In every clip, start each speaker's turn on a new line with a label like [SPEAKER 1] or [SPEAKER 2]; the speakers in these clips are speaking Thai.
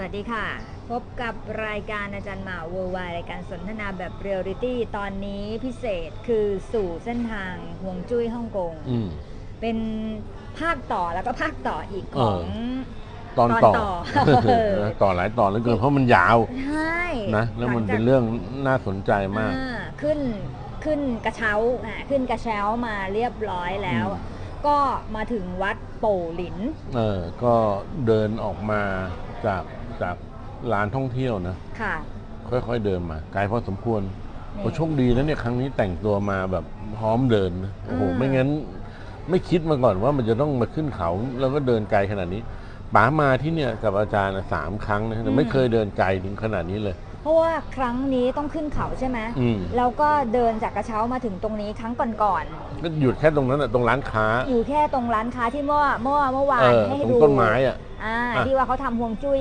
[SPEAKER 1] สวัสดีค่ะ พบกับรายการอาจารย์หมาเวอร์วายรายการสนทนาแบบเรียลลิตี้ตอนนี้พิเศษคือสู่เส้นทางห่วงจุ้ยฮ่องกง
[SPEAKER 2] อืม
[SPEAKER 1] เป็นภาคต่อแล้วก็ภาคต่ออีกของ
[SPEAKER 2] ตอน
[SPEAKER 1] ตอน
[SPEAKER 2] ต่อ
[SPEAKER 1] ต่อ
[SPEAKER 2] นะต่อหลายตอนแล้วเกินเพราะมันยาว
[SPEAKER 1] ใช่
[SPEAKER 2] นะแล้วมัน
[SPEAKER 1] หลังจาก
[SPEAKER 2] เป็นเรื่องน่าสนใจมาก
[SPEAKER 1] อ่ขึ้นขึ้นกระเช้าอ่าขึ้นกระเช้ามาเรียบร้อยแล้ว
[SPEAKER 2] อืม
[SPEAKER 1] ก็มาถึงวัดโป่หลิน
[SPEAKER 2] เออก็เดินออกมาจาก จากร้านท่องเที่ยวนะ
[SPEAKER 1] ค่ะ
[SPEAKER 2] ค่อยๆเดินมาไกลพอสมควร
[SPEAKER 1] นี่
[SPEAKER 2] โอ้โชคดีนะเนี่ยครั้งนี้แต่งตัวมาแบบพร้อมเดินนะโอ้โห
[SPEAKER 1] อ่า
[SPEAKER 2] ไม่งั้น ไม่คิดมาก่อนว่ามันจะต้องมาขึ้นเขาแล้วก็เดินไกลขนาดนี้ป๋ามาที่เนี่ยกับอาจารย์น่ะสามครั้งนะแต่ไม่เคยเดินไกลถึงขนาดนี้เลย
[SPEAKER 1] เพราะว่าครั้งนี้ต้องขึ้นเขาใช่ไหม
[SPEAKER 2] อืม
[SPEAKER 1] แล้วก็เดินจากกระเช้ามาถึงตรงนี้ครั้งก่อน
[SPEAKER 2] ก็หยุดแค่ตรงนั้นน่ะตรงร้านค้า
[SPEAKER 1] ๆอยู่แค่ตรงร้านค้าที่เมื่อเมื่อเมื่อวา
[SPEAKER 2] เอนอ
[SPEAKER 1] ให้
[SPEAKER 2] ตรง
[SPEAKER 1] ดู
[SPEAKER 2] ต้นไม้อะ
[SPEAKER 1] อ่า
[SPEAKER 2] อะ
[SPEAKER 1] ที่ว่าเขาทำฮวงจุ้ย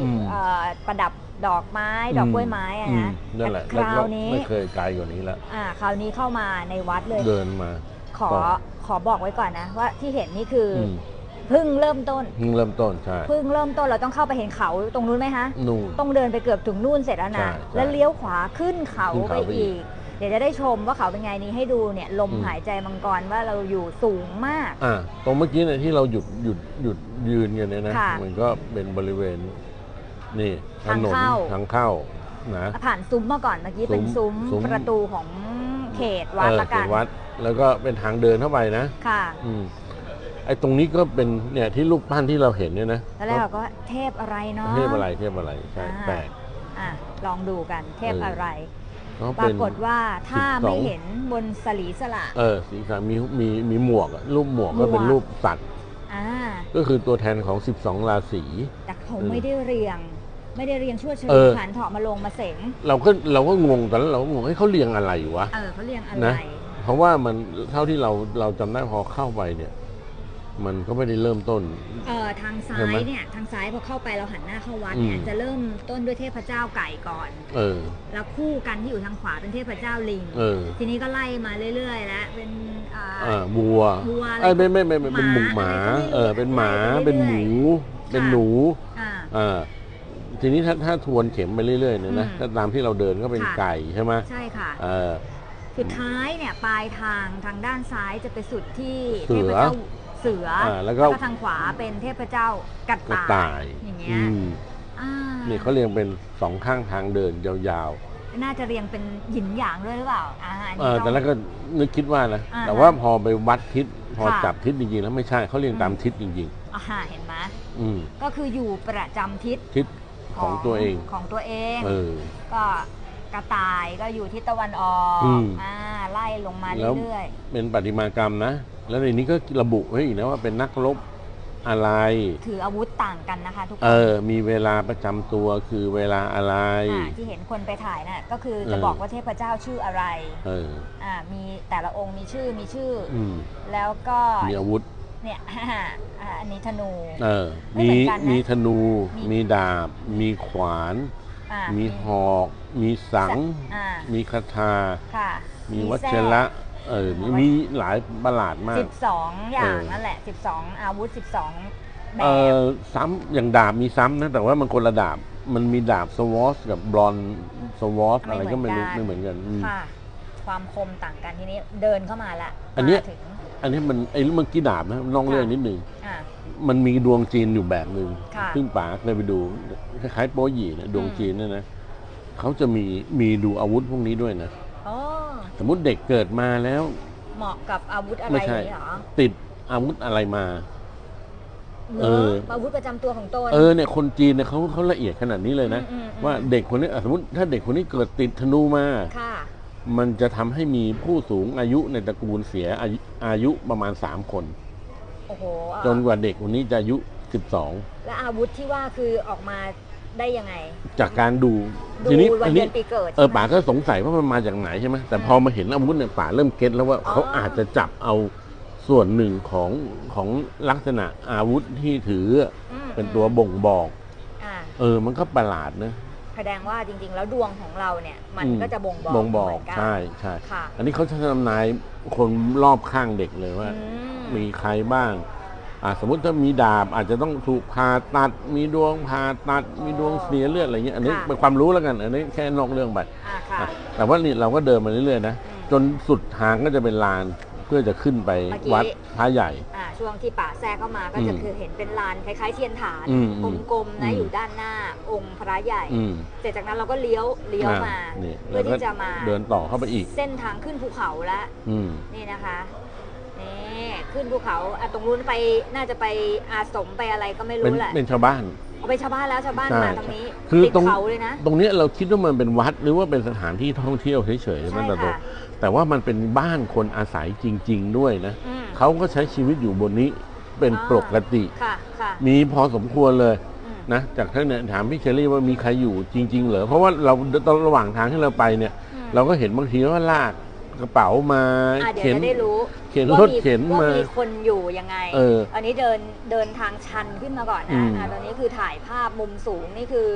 [SPEAKER 2] อืม
[SPEAKER 1] เอ่อประดับดอกไม้ดอกกล้วยไม้อะ
[SPEAKER 2] อื
[SPEAKER 1] นะ
[SPEAKER 2] มนั่นแหละ
[SPEAKER 1] ค
[SPEAKER 2] แล้ว
[SPEAKER 1] ราว
[SPEAKER 2] ก็
[SPEAKER 1] นี้
[SPEAKER 2] ไม่เคยไกลกว่านี้แล้ว
[SPEAKER 1] อ่าคราวนี้เข้ามาในวัดเลย
[SPEAKER 2] เดินมา
[SPEAKER 1] ขอ
[SPEAKER 2] ต่อ
[SPEAKER 1] ขอบอกไว้ก่อนนะ ว่าที่เห็นนี่คืออ
[SPEAKER 2] ม
[SPEAKER 1] เพิ่งเริ่มต้น
[SPEAKER 2] เพิ่งเริ่มต้นใช่
[SPEAKER 1] เพิ่งเริ่มต้นเราต้องเข้าไปเห็นเขาตรงนู้นไหมฮะ
[SPEAKER 2] นู่น
[SPEAKER 1] ต้องเดินไปเกือบถึงนู่นเสร็จแล้ว
[SPEAKER 2] ใช่
[SPEAKER 1] นะ
[SPEAKER 2] ใช่
[SPEAKER 1] แล้วเลี้ยวขวาขึ้นเขา
[SPEAKER 2] ขึ้น
[SPEAKER 1] ไป
[SPEAKER 2] เขาไปอี
[SPEAKER 1] อี
[SPEAKER 2] ก
[SPEAKER 1] ก เดี๋ยวจะได้ชมว่าเขาเป็นไงนี้ให้ดูเนี่ยลม
[SPEAKER 2] อืม
[SPEAKER 1] หายใจมังกรว่าเราอยู่สูงมาก
[SPEAKER 2] อ่าตรงเมื่อกี้เนี่ยที่เราหยุดหยุดหยุดยืนกันเนี่ยนะ
[SPEAKER 1] ค่ะ
[SPEAKER 2] มันก็เป็นบริเวณนี่ถ
[SPEAKER 1] ทาง
[SPEAKER 2] นน
[SPEAKER 1] เข้า
[SPEAKER 2] ทางเข้านะ
[SPEAKER 1] ผ่านซุ้มมาก่อนเมื่อกี้เป็น
[SPEAKER 2] ซุ้
[SPEAKER 1] ซุ้
[SPEAKER 2] ม
[SPEAKER 1] ม
[SPEAKER 2] ซุ้ม
[SPEAKER 1] ประตูของเขตวัด
[SPEAKER 2] เออ
[SPEAKER 1] ละกัน
[SPEAKER 2] เขตวัด แล้วก็เป็นทางเดินเข้าไปนะ
[SPEAKER 1] ค่ะ
[SPEAKER 2] อืม ไอ้ตรงนี้ก็เป็นเนี่ยที่รูปปั้นที่เราเห็นเนี่ยนะ
[SPEAKER 1] แล้วเราก็เทพอะไรเนาะ
[SPEAKER 2] เทพอะไรเทพอะไรใช่
[SPEAKER 1] อ่า
[SPEAKER 2] แปลก
[SPEAKER 1] อะลองดูกันเทพ
[SPEAKER 2] เอออ
[SPEAKER 1] อะไร
[SPEAKER 2] เขา
[SPEAKER 1] ป
[SPEAKER 2] เป็
[SPEAKER 1] รานกฏว่าถ้า
[SPEAKER 2] 12
[SPEAKER 1] ไม่เห็นบนสลีสละ
[SPEAKER 2] เออสีสันมีมีมีหมวกอะรูปหมวกก็เป็น
[SPEAKER 1] หมวก
[SPEAKER 2] รูปสัตว์
[SPEAKER 1] อ่า
[SPEAKER 2] ก็คือตัวแทนของ 12 ราศี
[SPEAKER 1] แต่เขา
[SPEAKER 2] เออ
[SPEAKER 1] ไม่ได้เรียง ไม่ได้เรียงชั่วเฉ
[SPEAKER 2] เอ
[SPEAKER 1] ลี่
[SPEAKER 2] อ
[SPEAKER 1] ขันเถาะมาลงมาเสง
[SPEAKER 2] เราก็เราก็งงตอนนั้นเราก็งงให้ยเขาเรียงอะไรวะ
[SPEAKER 1] เออเขาเรียงอะไร
[SPEAKER 2] นะเพราะว่ามันเท่าที่เราเราจำได้พอเข้าไปเนี่ย มันก็ไม่ได้เริ่มต้น
[SPEAKER 1] เอ่อทางซ้า
[SPEAKER 2] เห็นไหม
[SPEAKER 1] ยเนี่ยทางซ้ายพอเข้าไปเราหันหน้าเข้าวัดเนี่ย
[SPEAKER 2] อืม
[SPEAKER 1] จะเริ่มต้นด้วยเทพเจ้าไก่ก่อน
[SPEAKER 2] เออ
[SPEAKER 1] แล้วคู่กันที่อยู่ทางขวาเป็นเทพเจ้าลิง
[SPEAKER 2] เออ
[SPEAKER 1] ทีนี้ก็ไล่มาเรื่อยๆ แล้วเป็นอ่า
[SPEAKER 2] อ่าวัว
[SPEAKER 1] วัวอะไร
[SPEAKER 2] เอ้ยไม่ไม่ไม่ไม่เป็นหมู
[SPEAKER 1] ห
[SPEAKER 2] ห
[SPEAKER 1] มา
[SPEAKER 2] มา
[SPEAKER 1] อะไรก็ไม่รู้
[SPEAKER 2] เออเป็นหมา
[SPEAKER 1] ไล่ไป
[SPEAKER 2] เป็น
[SPEAKER 1] เรื่อยๆ
[SPEAKER 2] หมูเป็น
[SPEAKER 1] ค่ะ
[SPEAKER 2] หนู
[SPEAKER 1] อ่า
[SPEAKER 2] อ่าทีนี้ถ้าถ้าทวนเข็มไปเรื่อยๆเนี่ยนะ
[SPEAKER 1] อืม
[SPEAKER 2] ถ้าตามที่เราเดินก็เป็น
[SPEAKER 1] ค่ะ
[SPEAKER 2] ไก่ใช่ไหม
[SPEAKER 1] ใช่ค่ะ
[SPEAKER 2] เออ
[SPEAKER 1] สุดท้ายเนี่ยปลายทางทางด้านซ้ายจะไปสุดที่
[SPEAKER 2] เสื
[SPEAKER 1] เท
[SPEAKER 2] อ
[SPEAKER 1] พเจ้า เสืออา
[SPEAKER 2] แล้วก็
[SPEAKER 1] ทางขวาเป็นเทพเจ้ากระ
[SPEAKER 2] กระ
[SPEAKER 1] ต่า
[SPEAKER 2] ต่ายย
[SPEAKER 1] อย่างเงี้
[SPEAKER 2] อื
[SPEAKER 1] ย
[SPEAKER 2] ม
[SPEAKER 1] อ่า
[SPEAKER 2] นี่เขาเรียงเป็นสองข้างทางเดินยาว
[SPEAKER 1] น่าจะเรียงเป็นหยินหยางด้วยหรือเปล่าอ่าอัน
[SPEAKER 2] ๆเอ
[SPEAKER 1] นี้
[SPEAKER 2] อ
[SPEAKER 1] ต้
[SPEAKER 2] แต่
[SPEAKER 1] อง
[SPEAKER 2] แล้วก็นึกคิดว่านะ
[SPEAKER 1] อ่า
[SPEAKER 2] แต่ว่าพอไปวัดทิศพอ
[SPEAKER 1] ค่ะ
[SPEAKER 2] จับทิศจริงๆแล้วไม่ใช่เขาเรียงตามทิศจริง
[SPEAKER 1] อ่าเห็นไหม
[SPEAKER 2] ๆอืม
[SPEAKER 1] ก็คืออยู่ประจำทิศ
[SPEAKER 2] ทิศของตัวเอง
[SPEAKER 1] ของตัวเอง
[SPEAKER 2] เออ
[SPEAKER 1] ก็กระต่ายก็อยู่ทิศตะวันออก
[SPEAKER 2] อืม
[SPEAKER 1] อ่าไล่ลงมา
[SPEAKER 2] แล้ว
[SPEAKER 1] เรื่อย
[SPEAKER 2] เป็นประติมากรรมนะ แล้วในนี้ก็ระบุไว้อีกนะว่าเป็นนักรบอะไร
[SPEAKER 1] ๆถืออาวุธต่างกันนะคะทุกคน
[SPEAKER 2] เออ มีเวลาประจำตัวคือเวลาอะไรา
[SPEAKER 1] ที่เห็นคนไปถ่ายน่ะก็คือจะ
[SPEAKER 2] เออ
[SPEAKER 1] บอกว่าเทพเจ้าชื่ออะไร
[SPEAKER 2] เออ
[SPEAKER 1] อ่า มีแต่ละองค์มีชื่อมีชื่ออ
[SPEAKER 2] อืม
[SPEAKER 1] แล้วก็
[SPEAKER 2] มีอาวุธ
[SPEAKER 1] เนี่ยอ่าอันนี้ธนู
[SPEAKER 2] เออ
[SPEAKER 1] ไม่
[SPEAKER 2] มี
[SPEAKER 1] เหมือนกันนะ
[SPEAKER 2] มีธนู
[SPEAKER 1] มี
[SPEAKER 2] มีดาบ มีขวาน
[SPEAKER 1] อ่า
[SPEAKER 2] มีหอก มีสัง
[SPEAKER 1] อ่า
[SPEAKER 2] มีคาถา
[SPEAKER 1] ค่ะ
[SPEAKER 2] มีวัชระ เออมีมีหลายประหลาดมาก
[SPEAKER 1] สิบสองอย่าง
[SPEAKER 2] เออ
[SPEAKER 1] นั่นแหละสิบสองอาวุธสิบสองแบ
[SPEAKER 2] เอบอซ้ำอย่างดาบมีซ้ำนะ แต่ว่ามันคนละดาบ มันมีดาบสวอสกับบรอนสวอสอะไรก็ไม่รู้ไม่เหมือนกันอืม
[SPEAKER 1] ค่ะ ความคมต่างกันทีนี้เดินเข้ามาละ
[SPEAKER 2] อันเนี้ย
[SPEAKER 1] มาถึง
[SPEAKER 2] อันนี้มันไอ้เมื่อกี้ดาบนะน้องเรื่องนิดนึง
[SPEAKER 1] อ่า
[SPEAKER 2] มันมีดวงจีนอยู่แบบหนึ่ง
[SPEAKER 1] ค่ะ
[SPEAKER 2] ซึ่งป๋าเคยไปดูคล้ายๆโป๊หยี่นะดวง
[SPEAKER 1] อืม
[SPEAKER 2] จีนเนี่ยนะเขาจะมีมีดูอาวุธพวกนี้ด้วยนะ
[SPEAKER 1] โอ้
[SPEAKER 2] สมมติเด็กเกิดมาแล้ว
[SPEAKER 1] เหมาะกับอาวุธอะไร
[SPEAKER 2] ไม่ใช่
[SPEAKER 1] เหรอ
[SPEAKER 2] ติดอาวุธอะไรมา
[SPEAKER 1] เหร
[SPEAKER 2] เอ
[SPEAKER 1] อ
[SPEAKER 2] อ
[SPEAKER 1] อาวุธประจำตัวของตน
[SPEAKER 2] เออเนี่ยคนจีนเนี่ยเขาเขาละเอียดขนาดนี้เลยนะ
[SPEAKER 1] อืมอืมอืม
[SPEAKER 2] ว่าเด็กคนนี้อะสมมติถ้าเด็กคนนี้เกิดติดธนูมา
[SPEAKER 1] ค่ะ
[SPEAKER 2] มันจะทำให้มีผู้สูงอายุในตระกูลเสียอายุอายุประมาณ3คน
[SPEAKER 1] โอ้โห
[SPEAKER 2] จนกว่าเด็กคนนี้จะอายุ12
[SPEAKER 1] และอาวุธที่ว่าคือออกมา ได้ยังไง
[SPEAKER 2] จากการดู
[SPEAKER 1] ดู
[SPEAKER 2] ทีนี้
[SPEAKER 1] วั
[SPEAKER 2] อั
[SPEAKER 1] น
[SPEAKER 2] น
[SPEAKER 1] เดื
[SPEAKER 2] นี้
[SPEAKER 1] อนปีเกิด
[SPEAKER 2] เออ
[SPEAKER 1] ใช่ไหม
[SPEAKER 2] ป๋าก็สงสัยว่ามันมาจากไหนใช่ไหมแต่พอมาเห็นอาวุธเนี่ยป๋าเริ่มเก็ตแล้วว่า
[SPEAKER 1] อ๋อ
[SPEAKER 2] เขาอาจจะจับเอาส่วนหนึ่งของของลักษณะอาวุธที่ถือ
[SPEAKER 1] อืม
[SPEAKER 2] เป็นตัวบ่งบอก
[SPEAKER 1] อ่า
[SPEAKER 2] เออ มันก็ประหลาดนะ
[SPEAKER 1] แสดงว่าจริง ๆ แล้วดวงของเราเนี่ย มัน
[SPEAKER 2] อืม
[SPEAKER 1] ก็จะบ่งบอก
[SPEAKER 2] บ่งบอก
[SPEAKER 1] เหมืนน
[SPEAKER 2] ใช่ใช่
[SPEAKER 1] ค่ะ
[SPEAKER 2] อันนี้เขาจะทำนายคนรอบข้างเด็กเลยว่า
[SPEAKER 1] อื
[SPEAKER 2] มีใครบ้างอ่า สมมติถ้ามีดาบอาจจะต้องถูกผ่าตัด มีดวงผ่าตัด มีดวงเสียเลือดอะไรเงี้ย อันนี้
[SPEAKER 1] ค่ะ
[SPEAKER 2] เป็นความรู้แล้วกัน อันนี้แค่นอกเรื่องไป
[SPEAKER 1] อ่าค่ะ
[SPEAKER 2] อะแต่ว่านี่เราก็เดินมาเรื่อยๆนะ
[SPEAKER 1] อืม
[SPEAKER 2] จนสุดทางก็จะเป็นลานเพื่อจะขึ้นไป
[SPEAKER 1] เมื่อกี้
[SPEAKER 2] วัดพระใหญ่
[SPEAKER 1] อ่าช่วงที่ป่าแทรกเข้ามาก็จะ
[SPEAKER 2] อืม
[SPEAKER 1] คือเห็นเป็นลานคล้ายๆเทียนฐาน
[SPEAKER 2] อืมอืม
[SPEAKER 1] กลมๆนะ
[SPEAKER 2] อืม
[SPEAKER 1] อยู่ด้านหน้าองค์พระใหญ่
[SPEAKER 2] อืม
[SPEAKER 1] เสร็จจากนั้นเราก็เลี้ยวเลี้ยวมา
[SPEAKER 2] อ่นี่
[SPEAKER 1] เพื่อที่จะมา
[SPEAKER 2] เดินต่อเข้าไปอีก
[SPEAKER 1] เส้นทางขึ้นภูเขาแล้ว
[SPEAKER 2] อืม
[SPEAKER 1] นี่นะคะ นี่ขึ้นภูเขาอะตรงนู้นไปน่าจะไปอาสมไปอะไรก็ไม่
[SPEAKER 2] เป็น
[SPEAKER 1] รู้แหละ
[SPEAKER 2] เป็นชาวบ้าน
[SPEAKER 1] เอาไปชาวบ้านแล้วชาวบ้าน
[SPEAKER 2] ใช่
[SPEAKER 1] มาทางนี้
[SPEAKER 2] คือ
[SPEAKER 1] ติด
[SPEAKER 2] ตรง
[SPEAKER 1] เขาเลยนะ
[SPEAKER 2] ตรงเนี้ยเราคิดว่ามันเป็นวัดหรือว่าเป็นสถานที่ท่องเที่ยวเฉยๆ
[SPEAKER 1] ใช่
[SPEAKER 2] มันแต่ตรง
[SPEAKER 1] ค่ะ
[SPEAKER 2] แต่ว่ามันเป็นบ้านคนอาศัยจริง ๆ ด้วยนะ
[SPEAKER 1] อืม
[SPEAKER 2] เขาก็ใช้ชีวิตอยู่บนนี้เป็น
[SPEAKER 1] อ่า
[SPEAKER 2] ปกติ
[SPEAKER 1] ค่ะค่ะ
[SPEAKER 2] มีพอสมควรเลย
[SPEAKER 1] อืม
[SPEAKER 2] นะจากท่านเนี่ยถามพี่เชอรี่ว่ามีใครอยู่จริง ๆ เหรอเพราะว่าเราตอนระหว่างทางที่เราไปเนี่ย
[SPEAKER 1] อืม
[SPEAKER 2] เราก็เห็นบางทีว่าลาก กระเป๋ามา
[SPEAKER 1] อะเดี๋ยว
[SPEAKER 2] เข็น
[SPEAKER 1] จะได้รู้
[SPEAKER 2] เข็น
[SPEAKER 1] ว่าร
[SPEAKER 2] ถ
[SPEAKER 1] มี
[SPEAKER 2] เข็น
[SPEAKER 1] ว่า
[SPEAKER 2] มา
[SPEAKER 1] มีคนอยู่ยังไง
[SPEAKER 2] เออ
[SPEAKER 1] อันนี้เดินเดินทางชันขึ้นมาก่อน
[SPEAKER 2] อื
[SPEAKER 1] นะ
[SPEAKER 2] ม
[SPEAKER 1] อะตอนนี้คือถ่ายภาพมุมสูงนี่คือ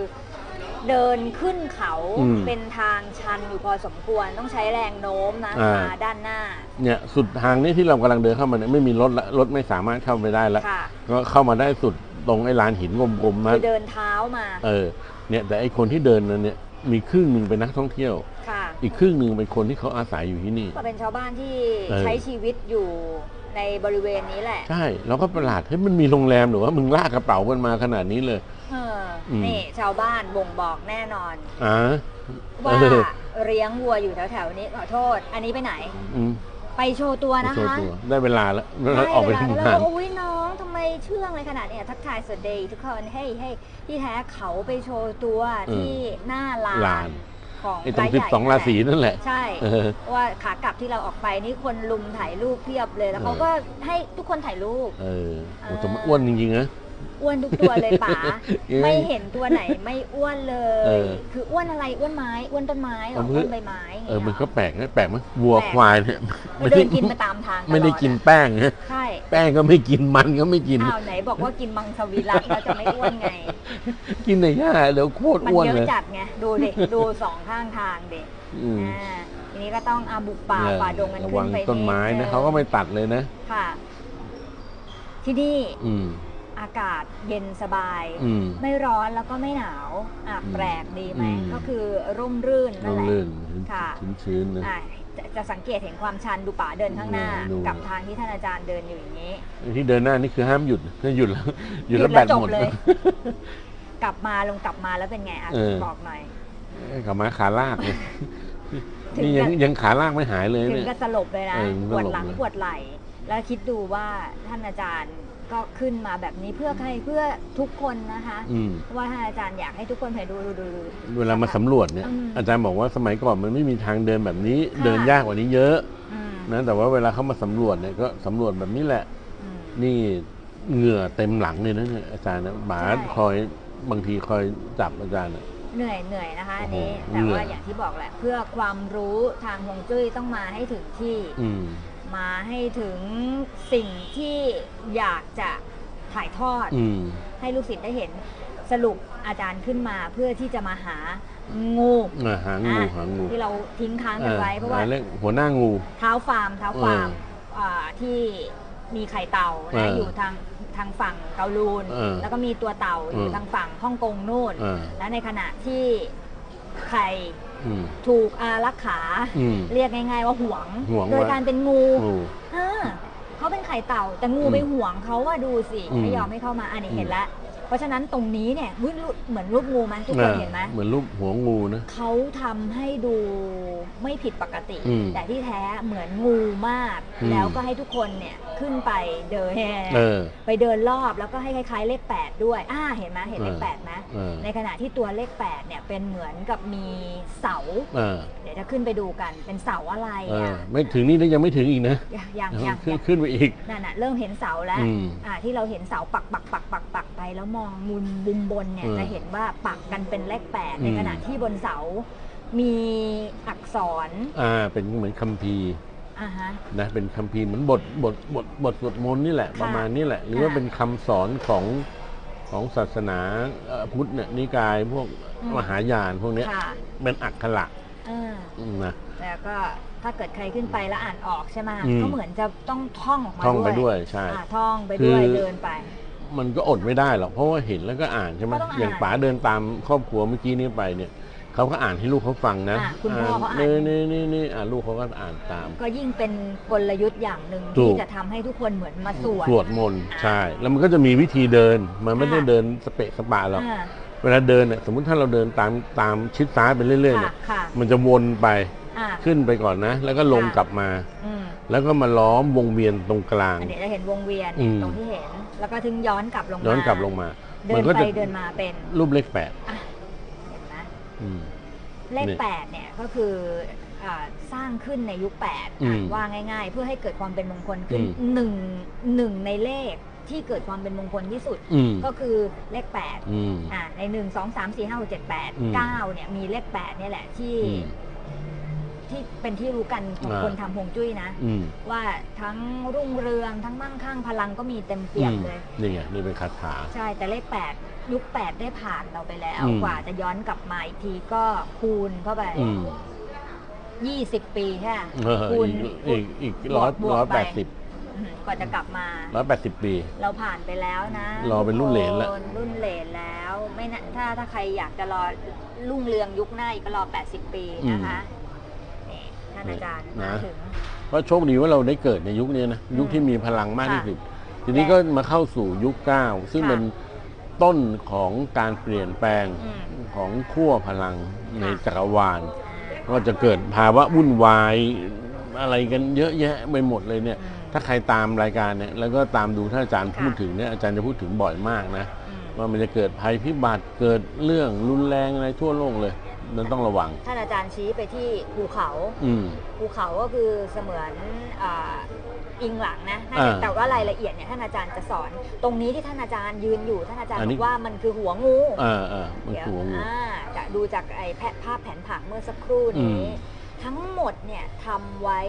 [SPEAKER 1] เดินขึ้นเขา
[SPEAKER 2] อืม
[SPEAKER 1] เป็นทางชันอยู่พอสมควรต้องใช้แรงโน้มนะ
[SPEAKER 2] อ่าม
[SPEAKER 1] มาด้านหน้า
[SPEAKER 2] เนี่ยสุดทางนี้ที่เรากำลังเดินเข้ามาเนี่ยไม่มีรถละรถไม่สามารถเข้าไปได้แล้ว
[SPEAKER 1] ค่ะ
[SPEAKER 2] ก็เข้ามาได้สุดตรงไอ้ลานหินกลมๆนั้
[SPEAKER 1] คื
[SPEAKER 2] น
[SPEAKER 1] อเดินเท้ามา
[SPEAKER 2] เออเนี่ยแต่ไอ้คนที่เดินนั้นเนี่ยมีครึ่งหนึ่งเป็นนักท่องเที่ยว
[SPEAKER 1] ค่ะ
[SPEAKER 2] อีกครึ่งหนึ่งเป็นคนที่เขาอาศัยอยู่ที่นี่
[SPEAKER 1] ก็เป็นชาวบ้านที่
[SPEAKER 2] เออ
[SPEAKER 1] ใช้ชีวิตอยู่ในบริเวณนี้แหละ
[SPEAKER 2] ใช่เราก็ประหลาดเฮ้ยมันมีโรงแรมหรือว่ามึงลากกระเป๋ากันมาขนาดนี้เลย
[SPEAKER 1] เอออ
[SPEAKER 2] ม
[SPEAKER 1] นี่ชาวบ้านบ่งบอกแน่นอน
[SPEAKER 2] อ่า
[SPEAKER 1] ว่า
[SPEAKER 2] เออ
[SPEAKER 1] เลี้ยงวัวอยู่แถวๆนี้ขอโทษ อันนี้ไปไหน
[SPEAKER 2] อืม
[SPEAKER 1] ไปโชว์ตัวนะ
[SPEAKER 2] โชว์
[SPEAKER 1] คะ
[SPEAKER 2] ตัวได้เวลาแล้ว
[SPEAKER 1] ได้
[SPEAKER 2] ออกไป
[SPEAKER 1] เวลา
[SPEAKER 2] ทำ
[SPEAKER 1] แล้ว
[SPEAKER 2] งาน
[SPEAKER 1] ก็อุ้ยน้องทำไมเชื่องเลยขนาดเนี้ยทักทายสวัสดีทุกคนให้ให้ที่แท้เขาไปโชว์ตัวที่หน้าลา
[SPEAKER 2] ลาน
[SPEAKER 1] น ของ
[SPEAKER 2] ไอ้ตรง
[SPEAKER 1] พะ
[SPEAKER 2] สิบ
[SPEAKER 1] ใหญ่
[SPEAKER 2] สองราศีนั่นแหละ
[SPEAKER 1] ใช่
[SPEAKER 2] เออ
[SPEAKER 1] ว่าขากลับที่เราออกไปนี่คนลุมถ่ายรูปเพียบเลย แล้วเขา
[SPEAKER 2] เออ
[SPEAKER 1] ก็ให้ทุกคนถ่ายรูป
[SPEAKER 2] เออโอ้
[SPEAKER 1] อ่า
[SPEAKER 2] สมมติอ้วนจริงๆนะ
[SPEAKER 1] อ้วนทุกตัวเลยป๋า
[SPEAKER 2] เอ้ย
[SPEAKER 1] ไม่เห็นตัวไหนไม่อ้วนเล
[SPEAKER 2] เอยอ
[SPEAKER 1] คืออ้วนอะไรอ้วนไม้อ้วนต้นไม้เหรอ
[SPEAKER 2] เอามือ
[SPEAKER 1] อ้วนใบไม้
[SPEAKER 2] เออมัน
[SPEAKER 1] ย
[SPEAKER 2] ก็แปลกนะแปลกไหมวัว
[SPEAKER 1] แปลก
[SPEAKER 2] ควายเนี่ย
[SPEAKER 1] มันเดินกินมาตามทางตลอ
[SPEAKER 2] ไม่ได้กินแป้งนะ
[SPEAKER 1] ใช่
[SPEAKER 2] แป้งก็ไม่กินมันก็ไม่กิน
[SPEAKER 1] อ้าวไหนบอกว่ากินมังสวิรัตแล้วจะไม่อ้วนไง
[SPEAKER 2] กินในหญ้าเดี๋ยวโคตร
[SPEAKER 1] มัน
[SPEAKER 2] อ้วน
[SPEAKER 1] เย
[SPEAKER 2] เล
[SPEAKER 1] อะ
[SPEAKER 2] ย
[SPEAKER 1] จัดไงดูดิดูสองข้างทางดิ
[SPEAKER 2] อืม
[SPEAKER 1] อ่าทีนี้ก็ต้องอาบุกป่า
[SPEAKER 2] เนี่ย
[SPEAKER 1] ฝ่าดงกัน
[SPEAKER 2] ระ
[SPEAKER 1] ขึ้
[SPEAKER 2] วันง
[SPEAKER 1] ไป
[SPEAKER 2] ต้นไม้
[SPEAKER 1] ด
[SPEAKER 2] นะ
[SPEAKER 1] ง
[SPEAKER 2] เขาก็ไม่ตัดเลยนะ
[SPEAKER 1] ค่ะ ที่นี่
[SPEAKER 2] อืม
[SPEAKER 1] อากาศเย็นสบาย
[SPEAKER 2] อืม
[SPEAKER 1] ไม่ร้อนแล้วก็ไม่หนาวอะ
[SPEAKER 2] อืม
[SPEAKER 1] แปลกดีไหม
[SPEAKER 2] อืม
[SPEAKER 1] ก็คือร่มรื่นนั่
[SPEAKER 2] ร่
[SPEAKER 1] น
[SPEAKER 2] ม
[SPEAKER 1] แหละ
[SPEAKER 2] รื่น
[SPEAKER 1] ค่ะ
[SPEAKER 2] ชื้นๆนะ
[SPEAKER 1] อะจะจะสังเกตเห็นความชันดูป่าเดินข้างหน้า
[SPEAKER 2] ดู
[SPEAKER 1] กับทางที่ท่านอาจารย์เดินอยู่อย่างนี้
[SPEAKER 2] ที่เดินหน้านี่คือห้ามหยุดถ้าหยุดแล้วหยุด
[SPEAKER 1] หยุ
[SPEAKER 2] แล้ว
[SPEAKER 1] ด
[SPEAKER 2] แบ
[SPEAKER 1] แล้ว
[SPEAKER 2] ต
[SPEAKER 1] จบ
[SPEAKER 2] หมด
[SPEAKER 1] เลย กลับมาลงกลับมาแล้วเป็นไงอะ
[SPEAKER 2] เออ
[SPEAKER 1] บอกหน่อย
[SPEAKER 2] เอ้ยกลับมาขาลากเลย
[SPEAKER 1] ถึง
[SPEAKER 2] นี่ยัง
[SPEAKER 1] กับ
[SPEAKER 2] ยังขาลากไม่หายเลย
[SPEAKER 1] ถึง
[SPEAKER 2] เนี่ย
[SPEAKER 1] ก็สลบเลยนะ
[SPEAKER 2] เออ
[SPEAKER 1] ปวด
[SPEAKER 2] สลบ
[SPEAKER 1] หลัง
[SPEAKER 2] เลย
[SPEAKER 1] ปวดไหล่ แล้วคิดดูว่าท่านอาจารย์ก็ขึ้นมาแบบนี้เพื่อใครเพื่อทุกคนนะคะ
[SPEAKER 2] อืม
[SPEAKER 1] ว่าท่านอาจารย์อยากให้ทุกคนไปดูดูดูดู
[SPEAKER 2] เวลามาสำรวจเนี่ย
[SPEAKER 1] อืม
[SPEAKER 2] อาจารย์บอกว่าสมัยก่อนมันไม่มีทางเดินแบบนี้
[SPEAKER 1] ค่ะ
[SPEAKER 2] เดินยากกว่านี้เยอะ
[SPEAKER 1] อืม
[SPEAKER 2] นะแต่ว่าเวลาเขามาสำรวจเนี่ยก็สำรวจแบบนี้แหละ
[SPEAKER 1] อืม
[SPEAKER 2] นี่เหงื่อเต็มหลังเลยนะเนี่ยอาจารย์นะบา
[SPEAKER 1] ใช่
[SPEAKER 2] คอยบางทีคอยจับอาจารย์อะ
[SPEAKER 1] เหนื่อยเหนื่อยนะคะอันนี้
[SPEAKER 2] โอ้โห
[SPEAKER 1] แต่ว่า
[SPEAKER 2] เหนื่อย
[SPEAKER 1] อย่างที่บอกแหละ เพื่อความรู้ทางฮวงจุ้ยต้องมาให้ถึงที่
[SPEAKER 2] อืม
[SPEAKER 1] มาให้ถึงสิ่งที่อยากจะถ่ายทอด
[SPEAKER 2] อืม
[SPEAKER 1] ให้ลูกศิษย์ได้เห็นสรุปอาจารย์ขึ้นมาเพื่อที่จะมาหางู
[SPEAKER 2] อ่าหางู
[SPEAKER 1] อะ
[SPEAKER 2] หางู
[SPEAKER 1] ที่เราทิ้งค้างกันไว้เพราะว่า
[SPEAKER 2] หเรื่องหัวหน้างู
[SPEAKER 1] เท้าฟาร์มเท้าฟาร์ม
[SPEAKER 2] เออ
[SPEAKER 1] อ่าที่มีไข่เต่า
[SPEAKER 2] เอ
[SPEAKER 1] นะ
[SPEAKER 2] อ
[SPEAKER 1] อยู่ทางทางฝั่งเกาลูน
[SPEAKER 2] เออ
[SPEAKER 1] แล้วก็มีตัวเต่าอยู่
[SPEAKER 2] เออ
[SPEAKER 1] ทางฝั่งฮ่องกงนู่น
[SPEAKER 2] อ่า
[SPEAKER 1] และในขณะที่ไข่
[SPEAKER 2] อืม
[SPEAKER 1] ถูกอารักขา
[SPEAKER 2] อืม
[SPEAKER 1] เรียกง่าย ๆ ว่าหวง
[SPEAKER 2] หวง
[SPEAKER 1] โดย
[SPEAKER 2] ไว้
[SPEAKER 1] การเป็นงู
[SPEAKER 2] งู
[SPEAKER 1] อ่าเขาเป็นไข่เต่า แต่งู
[SPEAKER 2] อืม
[SPEAKER 1] ไปหวงเขาว่าดูสิ
[SPEAKER 2] อืม
[SPEAKER 1] ไม่ยอมให้เข้ามาอันนี้
[SPEAKER 2] อืม
[SPEAKER 1] เห็นแล้ว เพราะฉะนั้นตรงนี้เนี่ยอุ๊ยรูปเหมือนรูปงูมันทุกคนเห็นไหม
[SPEAKER 2] เหมือนรูปหัวงูนะ
[SPEAKER 1] เขาทำให้ดูไม่ผิดปกติ
[SPEAKER 2] อืม
[SPEAKER 1] แต่ที่แท้เหมือนงูมาก
[SPEAKER 2] อืม
[SPEAKER 1] แล้วก็ให้ทุกคนเนี่ยขึ้นไปเดิน
[SPEAKER 2] เออ
[SPEAKER 1] ไปเดินรอบแล้วก็ให้คล้ายๆเลข 8 ด้วย อ่าเห็นไหมเห็นเลข
[SPEAKER 2] เออ
[SPEAKER 1] แปดไหม
[SPEAKER 2] เออ
[SPEAKER 1] ในขณะที่ตัวเลข8เนี่ยเป็นเหมือนกับมีเสา
[SPEAKER 2] เออ
[SPEAKER 1] เดี๋ยวจะขึ้นไปดูกันเป็นเสาอะไร
[SPEAKER 2] เออ
[SPEAKER 1] อะ
[SPEAKER 2] ไม่ถึงนี่ยังไม่ถึงอีกนะ
[SPEAKER 1] อย่างอย่างอย่าง
[SPEAKER 2] ขึ้นขึ้นไปอีก
[SPEAKER 1] นั่นน่ะเริ่มเห็นเสาแล้ว
[SPEAKER 2] อืม
[SPEAKER 1] อ่าที่เราเห็นเสาปักปักปักปักปักไปแล้วมองมุมบุมบนเนี่ย
[SPEAKER 2] เออ
[SPEAKER 1] จะเห็นว่าปักกันเป็นเลขแปด
[SPEAKER 2] อืม
[SPEAKER 1] ในขณะที่บนเสา มีอักษร
[SPEAKER 2] อ่าเป็นเหมือนคัมภีร์
[SPEAKER 1] อ่าฮะ
[SPEAKER 2] นะเป็นคัมภีร์เหมือนบทบทบทบทสวดมนต์นี่แหละ
[SPEAKER 1] ค่ะ
[SPEAKER 2] ประมาณนี้แหละ หรือว่า
[SPEAKER 1] ค่ะ
[SPEAKER 2] เป็นคำสอนของของศาสนาเอ่อพุทธเนี่ยนิกายพวก
[SPEAKER 1] อืม
[SPEAKER 2] มหายานพวกเนี้ย
[SPEAKER 1] ค่ะ
[SPEAKER 2] เป็นอักขระ
[SPEAKER 1] เออ
[SPEAKER 2] นะ
[SPEAKER 1] แล้วก็ถ้าเกิดใครขึ้นไปแล้วอ่านออกใช่ไหม
[SPEAKER 2] อืม
[SPEAKER 1] ก็เหมือนจะต้องท่องออกมา
[SPEAKER 2] ท่องไปด้วยใช่
[SPEAKER 1] อ่าท่องไปด้วย
[SPEAKER 2] คือ
[SPEAKER 1] เดินไป
[SPEAKER 2] มันก็อดไม่ได้หรอกเพราะว่าเห็นแล้วก็อ่านใช่ไหม
[SPEAKER 1] ก็ต้องอ่าน
[SPEAKER 2] อย่างป๋าเดินตามครอบครัวเมื่อกี้นี้ไปเนี่ยเขาก็อ่านให้ลูกเขาฟังนะ
[SPEAKER 1] อะคุณพ่อเขาอ่าน
[SPEAKER 2] นี่นี่นี่นี่อ่าลูกเขาก็อ่านตาม
[SPEAKER 1] ก็ยิ่งเป็นกลยุทธ์อย่างหนึ่ง
[SPEAKER 2] ถู
[SPEAKER 1] ที่
[SPEAKER 2] ก
[SPEAKER 1] จะทำให้ทุกคนเหมือนมาสวด
[SPEAKER 2] สวดมนต์ใช่ แล้วมันก็จะมีวิธีเดิน มันไม่ได้
[SPEAKER 1] ค่ะ
[SPEAKER 2] เดินสเปะสปะหรอก
[SPEAKER 1] อ่า
[SPEAKER 2] เวลาเดินเนี่ยสมมุติถ้าเราเดินตามตามชิดซ้ายไปเรื่อยๆเนี่
[SPEAKER 1] ค่ะ
[SPEAKER 2] ย
[SPEAKER 1] ค่ะ
[SPEAKER 2] มันจะวนไป
[SPEAKER 1] อ่า
[SPEAKER 2] ขึ้นไปก่อนนะ แล้วก็ลง
[SPEAKER 1] ค่ะ
[SPEAKER 2] กลับมา
[SPEAKER 1] อืม
[SPEAKER 2] แล้วก็มาล้อมวงเวียนตรงกลาง
[SPEAKER 1] อันนี้จะเห็นวงเวียน
[SPEAKER 2] อืม
[SPEAKER 1] ตรงที่เห็น แล้วก็ถึงย้อนกลับลงมา
[SPEAKER 2] ย้อนกลับลงมา
[SPEAKER 1] เดิ
[SPEAKER 2] มัน
[SPEAKER 1] น
[SPEAKER 2] ก็
[SPEAKER 1] ไป
[SPEAKER 2] จะ
[SPEAKER 1] เดินมาเป็น
[SPEAKER 2] รูปเลขแปด
[SPEAKER 1] อะเห็นไหม
[SPEAKER 2] อืม
[SPEAKER 1] เลข
[SPEAKER 2] นี่
[SPEAKER 1] แปดเนี่ยก็คืออ่าสร้างขึ้นในยุคแปด
[SPEAKER 2] อืม
[SPEAKER 1] ว่าง่าย ๆ เพื่อให้เกิดความเป็นมงคลขึ้น
[SPEAKER 2] อืม
[SPEAKER 1] หนึ่งหนึ่งในเลขที่เกิดความเป็นมงคลที่สุด
[SPEAKER 2] อืม
[SPEAKER 1] ก็คือเลขแปด
[SPEAKER 2] อืม
[SPEAKER 1] อ่าในหนึ่งสองสามสี่ห้าหกเจ็ดแปด
[SPEAKER 2] อืม
[SPEAKER 1] เก้าเนี่ยมีเลขแปดเนี่ยแหละที่
[SPEAKER 2] อืม
[SPEAKER 1] ที่เป็นที่รู้กันของ
[SPEAKER 2] อ่า
[SPEAKER 1] คนทำฮวงจุ้ยนะ
[SPEAKER 2] อืม
[SPEAKER 1] ว่าทั้งรุ่งเรืองทั้งมั่งคั่งพลังก็มีเต็มเปี่ยมเลย
[SPEAKER 2] นี่ไงนี่เป็นคาถา
[SPEAKER 1] ใช่ แต่เลขแปดยุคแปดได้ผ่านเราไปแล้ว
[SPEAKER 2] อืม
[SPEAKER 1] กว่าจะย้อนกลับมาอีกทีก็คูณเข้าไป
[SPEAKER 2] อืม
[SPEAKER 1] ยี่สิบปีแค่
[SPEAKER 2] เออ
[SPEAKER 1] คูณ
[SPEAKER 2] อีกอีกอีกร้อย
[SPEAKER 1] บวก
[SPEAKER 2] ร้อย
[SPEAKER 1] ไป
[SPEAKER 2] แปดสิบ
[SPEAKER 1] อืมกว่าจะกลับมา
[SPEAKER 2] ร้อยแปดสิบปี
[SPEAKER 1] เราผ่านไปแล้วนะ
[SPEAKER 2] รอเป็นรุ่นเหลนแล้ว
[SPEAKER 1] ทุกครุ่นเหลนแล้วไม่นะถ้าถ้าใครอยากจะรอรุ่งเรืองยุคหน้าอีกก็รอ 80 ปีนะคะนี่ ท่านอาจารย์มาถึง
[SPEAKER 2] เพราะโชคดีว่าเราได้เกิดในยุคนี้นะยุคที่มีพลังมากที่สุดทีนี้ก็มาเข้าสู่ยุคเก้าซึ่ง
[SPEAKER 1] ค่ะ
[SPEAKER 2] เป็นต้นของการเปลี่ยนแปลง
[SPEAKER 1] อืม
[SPEAKER 2] ของขั้วพลังใน
[SPEAKER 1] ค่ะ
[SPEAKER 2] จักรวาลก็จะเกิดภาวะวุ่นวายอะไรกันเยอะแยะไปหมดเลยเนี่ย
[SPEAKER 1] อืม
[SPEAKER 2] ถ้าใครตามรายการเนี่ยแล้วก็ตามดูท่านอาจารย์
[SPEAKER 1] ค่ะ
[SPEAKER 2] พูดถึงเนี่ยอาจารย์จะพูดถึงบ่อยมากนะ
[SPEAKER 1] อืม
[SPEAKER 2] ว่ามันจะเกิดภัยพิบัติเกิดเรื่องรุนแรงอะไรทั่วโลกเลย นั้นต้องระวัง
[SPEAKER 1] ท่านอาจารย์ชี้ไปที่ภูเขา
[SPEAKER 2] อืม
[SPEAKER 1] ภูเขาก็คือเสมือนอาอิงหลังนะน่าจะ
[SPEAKER 2] อ่า
[SPEAKER 1] แต่ว่ารายละเอียดเนี่ยท่านอาจารย์จะสอน ตรงนี้ที่ท่านอาจารย์ยืนอยู่ท่านอาจารย์
[SPEAKER 2] อัน
[SPEAKER 1] บ
[SPEAKER 2] นี้
[SPEAKER 1] อกว่ามันคือหัวงู
[SPEAKER 2] อ่าอ่ามัน
[SPEAKER 1] เดี๋ยว
[SPEAKER 2] คือหัวงู
[SPEAKER 1] อ่าจะดูจากไอ้แพะภาพแผนผังเมื่อสักครู่นี้
[SPEAKER 2] อืม
[SPEAKER 1] ทั้งหมดเนี่ยทำไว้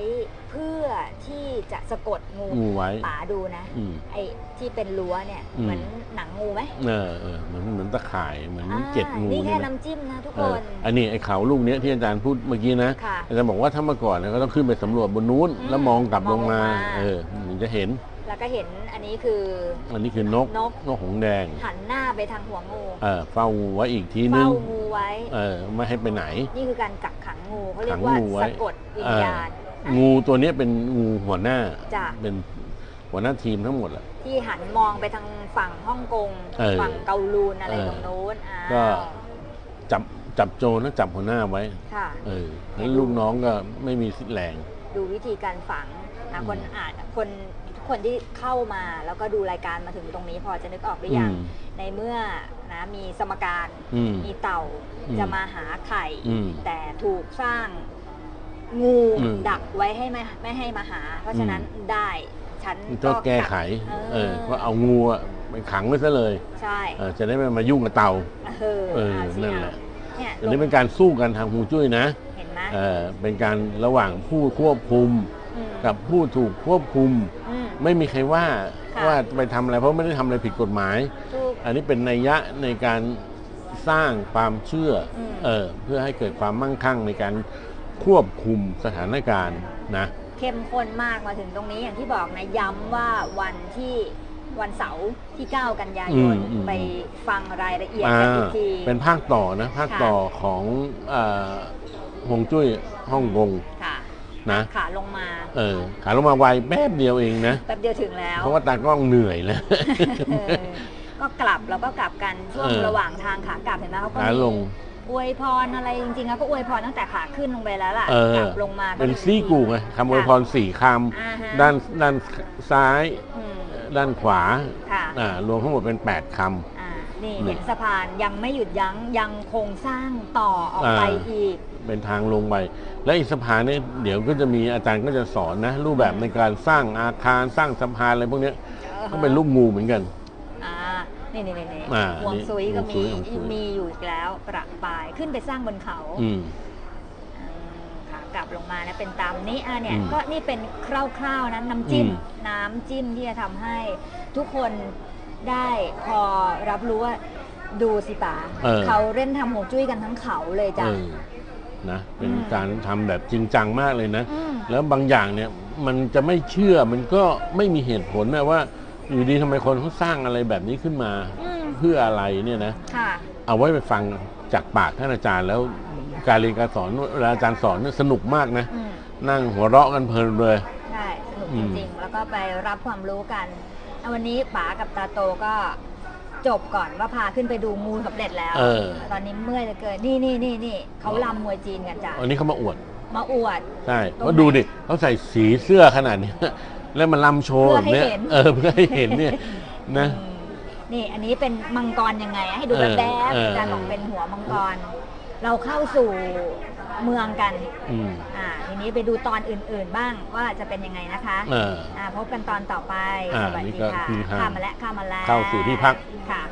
[SPEAKER 1] เพื่อที่จะสะกดงู
[SPEAKER 2] งูไว้
[SPEAKER 1] ป๋าดูนะ
[SPEAKER 2] อืม
[SPEAKER 1] ไอ้ที่เป็นรั้วเนี่ย
[SPEAKER 2] อืม
[SPEAKER 1] เหมือนหนังงูไหม
[SPEAKER 2] เออเออเหมือนเหมือนตะข่ายเหมือน
[SPEAKER 1] อ่า
[SPEAKER 2] เจ็ดงู
[SPEAKER 1] นี่แค่
[SPEAKER 2] เนี่ยนะ
[SPEAKER 1] น้ำจิ้มนะทุก
[SPEAKER 2] เอ
[SPEAKER 1] ค
[SPEAKER 2] อนอันนี้ไอ้เขาลูกเนี้ยที่อาจารย์พูดเมื่อกี้นะ
[SPEAKER 1] ค่ะ
[SPEAKER 2] อาจารย์บอกว่าถ้าเมื่อก่อนเนี่ยก็ต้องขึ้นไปสำรวจบนนู้น
[SPEAKER 1] อืม
[SPEAKER 2] แล้วมองกลับลงมา
[SPEAKER 1] มองลงมา
[SPEAKER 2] เออถึงจะเห็น
[SPEAKER 1] แล้วก็เห็นอันนี้คือ
[SPEAKER 2] อันนี้คือนก
[SPEAKER 1] นก
[SPEAKER 2] นกหงส์แดง
[SPEAKER 1] หันหน้าไปทางหัวงู
[SPEAKER 2] เออเฝ้างูไว้อีกทีนึ
[SPEAKER 1] เฝ้างงูไว้
[SPEAKER 2] เออไม่ให้ไปไหน
[SPEAKER 1] นี่คือการกักขั งงูเขาเรีย
[SPEAKER 2] ขั
[SPEAKER 1] ก
[SPEAKER 2] ง
[SPEAKER 1] ว่า
[SPEAKER 2] งูไว้
[SPEAKER 1] สะกดวิญญาณ
[SPEAKER 2] งูตัวเนี้ยเป็นงูหัวหน้า
[SPEAKER 1] จ้ะ
[SPEAKER 2] เป็นหัวหน้าทีมทั้งหมดแหละ
[SPEAKER 1] ที่หันมองไปทางฝั่งฮ่องกง
[SPEAKER 2] เออ
[SPEAKER 1] ฝั่งเกาลูนอะไร
[SPEAKER 2] เออ
[SPEAKER 1] ตรงนู้นอ้าว
[SPEAKER 2] ก็จับจับโจรแล้วจับหัวหน้าไว้
[SPEAKER 1] ค่ะ
[SPEAKER 2] เออแล้วลูกน้องก็ไม่มีสิทธิ์แรง
[SPEAKER 1] ดูวิธีการฝังนะ
[SPEAKER 2] อืม
[SPEAKER 1] คนอ่านคนทุก คนที่เข้ามาแล้วก็ดูรายการมาถึงตรงนี้พอจะนึกออกหรือยัง
[SPEAKER 2] อืม
[SPEAKER 1] ในเมื่อนะมีสมการ
[SPEAKER 2] อืม
[SPEAKER 1] มีเต่า
[SPEAKER 2] อืม
[SPEAKER 1] จะมาหาไข่
[SPEAKER 2] อืม
[SPEAKER 1] แต่ถูกสร้างงู
[SPEAKER 2] อืม
[SPEAKER 1] ดักไว้ให้ไม่ไม่ให้มาหา เพราะฉะนั้นได้ฉัน
[SPEAKER 2] ก็แก้ไข เออก็เอางูอะไปขังไว้ซะเลย
[SPEAKER 1] ใช่
[SPEAKER 2] เออจะได้ไม่มายุ่งกับเต่า
[SPEAKER 1] เออ
[SPEAKER 2] เออ
[SPEAKER 1] เอาสิ
[SPEAKER 2] นั่นแหละ
[SPEAKER 1] เนี่ย
[SPEAKER 2] อันนี้เป็นการสู้กันทางฮูจุ้ยนะ
[SPEAKER 1] เห็นไหม
[SPEAKER 2] เออเป็นการระหว่างผู้ควบคุม
[SPEAKER 1] อืม
[SPEAKER 2] กับผู้ถูกควบคุม
[SPEAKER 1] อืม
[SPEAKER 2] ไม่มีใครว่า
[SPEAKER 1] ค่ะ
[SPEAKER 2] ว่าไปทำอะไรเพราะไม่ได้ทำอะไรผิดกฎหมาย
[SPEAKER 1] ถูก
[SPEAKER 2] อันนี้เป็นนัยยะในการสร้างความเชื่ออ
[SPEAKER 1] ม
[SPEAKER 2] เออเพื่อให้เกิดความมั่งคั่งในการควบคุมสถานการณ์นะ
[SPEAKER 1] เข้มข้นมากมาถึงตรงนี้อย่างที่บอกนะย้ำว่าวันที่วันเสาร์ที่ 9 กันยายน
[SPEAKER 2] อืมอืม
[SPEAKER 1] ไปฟังรายละเอียด
[SPEAKER 2] อ่า
[SPEAKER 1] กันอีกที
[SPEAKER 2] เป็นภาคต่อนะ ภาค
[SPEAKER 1] ค่ะ
[SPEAKER 2] ต่อของเอ่อฮวงจุ้ยฮ่องกง
[SPEAKER 1] ค่ะ
[SPEAKER 2] นะ
[SPEAKER 1] ขาลงมา
[SPEAKER 2] เออขาลงมาไวแป๊บเดียวเองนะ
[SPEAKER 1] แป๊บเดียวถึงแล้ว
[SPEAKER 2] เพราะว่าตากล้องเหนื่อยแล้ว
[SPEAKER 1] เออก็กลับแล้วก็กลับกันช่วง
[SPEAKER 2] เออ
[SPEAKER 1] ระหว่างทางขากลับเห็นไหมเขาก็
[SPEAKER 2] ขา
[SPEAKER 1] มี
[SPEAKER 2] ลง
[SPEAKER 1] อวยพรอะไรจริงๆแล้วก็อวยพรตั้งแต่ขาขึ้นลงไปแล้วล่ะ
[SPEAKER 2] เออก
[SPEAKER 1] ลับลงมา
[SPEAKER 2] เป็น
[SPEAKER 1] มี
[SPEAKER 2] ซี่กูไงคำอวยพรสี่ค
[SPEAKER 1] อ่าฮะำ
[SPEAKER 2] ด้านด้านซ้าย
[SPEAKER 1] อืม
[SPEAKER 2] ด้านขวา
[SPEAKER 1] ค่ะ
[SPEAKER 2] อ่ารวมทั้งหมดเป็น 8ค
[SPEAKER 1] อ่านี่
[SPEAKER 2] นี่
[SPEAKER 1] เห็นสะพานยังไม่หยุดยั้งยังคงสร้างต่อออกไป
[SPEAKER 2] อ่า
[SPEAKER 1] อีกำ
[SPEAKER 2] เป็นทางลงไป และอีกสะพานเนี่ยเดี๋ยวก็จะมีอาจารย์ก็จะสอนนะ รูปแบบในการสร้างอาคารสร้างสะพานอะไรพวกเนี้ยก็เป็นรูปงูเหมือนกัน
[SPEAKER 1] อ่า นี่นี่นี่
[SPEAKER 2] อ่า
[SPEAKER 1] ห่วง
[SPEAKER 2] นี่
[SPEAKER 1] ซุยก็
[SPEAKER 2] ห่วงซุ
[SPEAKER 1] มี
[SPEAKER 2] ยห่วงซุย
[SPEAKER 1] มีอยู่อีกแล้วประปรายขึ้นไปสร้างบนเขา
[SPEAKER 2] อืม
[SPEAKER 1] อืมค่ะกลับลงมานะเป็นตามนี้อะเนี่ย
[SPEAKER 2] อืม
[SPEAKER 1] ก็นี่เป็นคร่าวๆนะน้ำจิ้ม
[SPEAKER 2] อืม
[SPEAKER 1] น้ำจิ้มที่จะทำให้ทุกคนได้พอรับรู้ว่าดูสิป๋า
[SPEAKER 2] เออ
[SPEAKER 1] เขาเล่นทำหงจุ้ยกันทั้งเขาเลยจ้ะ
[SPEAKER 2] เออ นะเป็น
[SPEAKER 1] อืม
[SPEAKER 2] การทำแบบจริงจังมากเลยนะ
[SPEAKER 1] อืม
[SPEAKER 2] แล้วบางอย่างเนี่ยมันจะไม่เชื่อมันก็ไม่มีเหตุผลนะว่า อยู่ดีทำไมคนเขาสร้างอะไรแบบนี้ขึ้นมา
[SPEAKER 1] อืม
[SPEAKER 2] เพื่ออะไรเนี่ยนะ
[SPEAKER 1] ค่ะ
[SPEAKER 2] เอาไว้ไปฟังจากปากท่านอาจารย์แล้วการเรียนการสอนเวลาอาจารย์สอนเนี่ยสนุกมากนะ
[SPEAKER 1] อืม
[SPEAKER 2] นั่งหัวเราะกันเพลินเลย
[SPEAKER 1] ใช่สนุก
[SPEAKER 2] อื
[SPEAKER 1] จ
[SPEAKER 2] ม
[SPEAKER 1] ริงๆ แล้วก็ไปรับความรู้กันแล้ววันนี้ป๋ากับตาโตก็ จบก่อนว่าพาขึ้นไปดูงูสำเร็จแล้ว
[SPEAKER 2] เออ
[SPEAKER 1] ตอนนี้เมื่อยเหลือเกินนี่นี่นี่นี่เขาลำมวยจีนกันจ้ะ
[SPEAKER 2] อันนี้เขามาอวด
[SPEAKER 1] มาอวด
[SPEAKER 2] ใช่
[SPEAKER 1] ตรงไหน
[SPEAKER 2] เพราะดูดิเขาใส่สีเสื้อขนาดเนี้ยแล้วมันลำโชว์แบบเนี้ย
[SPEAKER 1] เพื่อให้เห็น
[SPEAKER 2] เออเพื่อให้เห็นเนี่ยนะ
[SPEAKER 1] อืมนี่อันนี้เป็นมังกรยังไง ให้ดู
[SPEAKER 2] เอ
[SPEAKER 1] แบ
[SPEAKER 2] อบ
[SPEAKER 1] แบบ
[SPEAKER 2] เออ
[SPEAKER 1] อาจารย์บอกเป็นหัวมังกร เราเข้าสู่เมืองกัน
[SPEAKER 2] อืม
[SPEAKER 1] อ่า ทีนี้ไปดูตอนอื่น ๆ บ้างว่าจะเป็นยังไงนะคะ
[SPEAKER 2] เออ
[SPEAKER 1] อ่าพบกันตอนต่อไป
[SPEAKER 2] อ่า
[SPEAKER 1] สวัส
[SPEAKER 2] นี่
[SPEAKER 1] ดี
[SPEAKER 2] ก็
[SPEAKER 1] ค่ะ
[SPEAKER 2] ที่ห้า
[SPEAKER 1] ข้ามมาแล้วข้ามมาแล้ว
[SPEAKER 2] เข้าสู่ที่พัก
[SPEAKER 1] ค่ะ